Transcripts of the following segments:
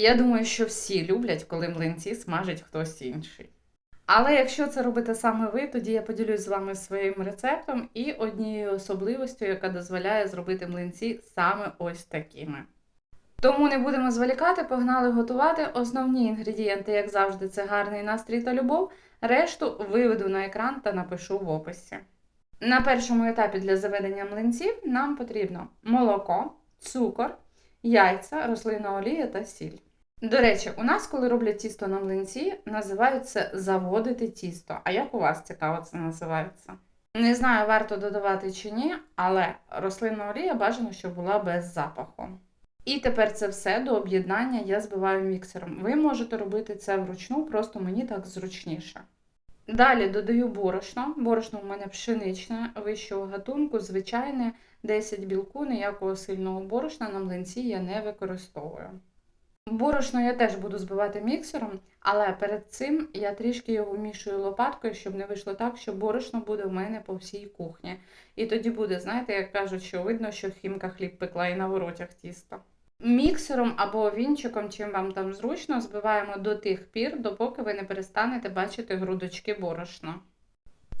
Я думаю, що всі люблять, коли млинці смажить хтось інший. Але якщо це робите саме ви, тоді я поділюсь з вами своїм рецептом і однією особливостю, яка дозволяє зробити млинці саме ось такими. Тому не будемо зволікати, погнали готувати. Основні інгредієнти, як завжди, це гарний настрій та любов. Решту виведу на екран та напишу в описі. На першому етапі для заведення млинців нам потрібно молоко, цукор, яйця, рослинна олія та сіль. До речі, у нас, коли роблять тісто на млинці, називають це заводити тісто. А як у вас цікаво це називається? Не знаю, варто додавати чи ні, але рослинна олія бажано, щоб була без запаху. І тепер це все до об'єднання я збиваю міксером. Ви можете робити це вручну, просто мені так зручніше. Далі додаю борошно. Борошно у мене пшеничне вищого гатунку, звичайне, 10 білку, ніякого сильного борошна на млинці я не використовую. Борошно я теж буду збивати міксером, але перед цим я трішки його вмішую лопаткою, щоб не вийшло так, що борошно буде в мене по всій кухні. І тоді буде, знаєте, як кажуть, що видно, що хімка хліб пекла і на воротях тісто. Міксером або вінчиком, чим вам там зручно, збиваємо до тих пір, допоки ви не перестанете бачити грудочки борошна.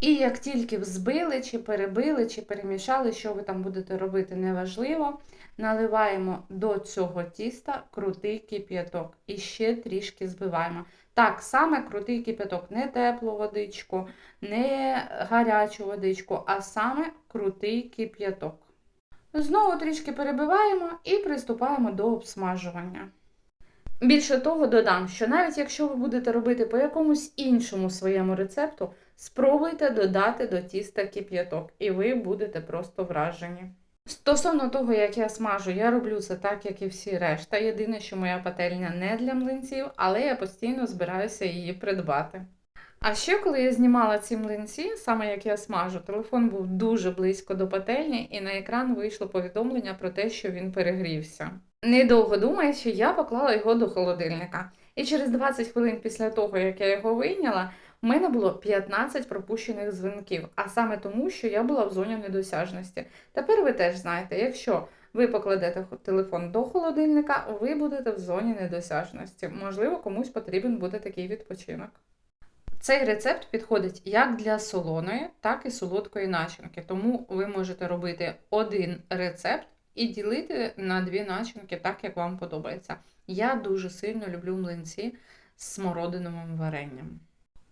І як тільки взбили, чи перебили, чи перемішали, що ви там будете робити, неважливо, наливаємо до цього тіста крутий кип'яток і ще трішки збиваємо. Так, саме крутий кип'яток, не теплу водичку, не гарячу водичку, а саме крутий кип'яток. Знову трішки перебиваємо і приступаємо до обсмажування. Більше того, додам, що навіть якщо ви будете робити по якомусь іншому своєму рецепту, спробуйте додати до тіста кип'яток, і ви будете просто вражені. Стосовно того, як я смажу, я роблю це так, як і всі решта. Єдине, що моя пательня не для млинців, але я постійно збираюся її придбати. А ще коли я знімала ці млинці, саме як я смажу, телефон був дуже близько до пательні, і на екран вийшло повідомлення про те, що він перегрівся. Недовго думаючи, я поклала його до холодильника. І через 20 хвилин після того, як я його вийняла, у мене було 15 пропущених дзвінків, а саме тому, що я була в зоні недосяжності. Тепер ви теж знаєте, якщо ви покладете телефон до холодильника, ви будете в зоні недосяжності. Можливо, комусь потрібен буде такий відпочинок. Цей рецепт підходить як для солоної, так і солодкої начинки, тому ви можете робити один рецепт і ділити на дві начинки, так як вам подобається. Я дуже сильно люблю млинці з смородиновим варенням.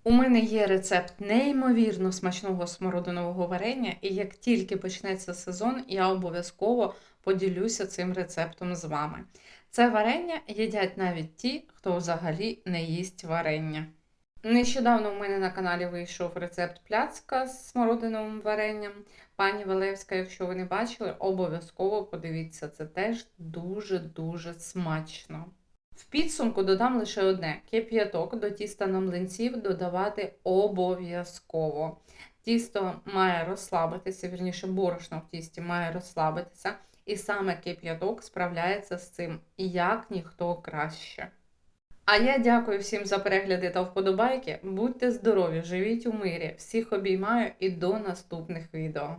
У мене є рецепт неймовірно смачного смородинового варення, і як тільки почнеться сезон, я обов'язково поділюся цим рецептом з вами. Це варення їдять навіть ті, хто взагалі не їсть варення. Нещодавно у мене на каналі вийшов рецепт пляцка з смородиновим варенням. Пані Валевська, якщо ви не бачили, обов'язково подивіться, це теж дуже-дуже смачно. В підсумку додам лише одне: кип'яток до тіста на млинців додавати обов'язково. Тісто має розслабитися, вірніше, борошно в тісті має розслабитися, і саме кип'яток справляється з цим як ніхто краще. А я дякую всім за перегляди та вподобайки. Будьте здорові, живіть у мирі. Всіх обіймаю і до наступних відео.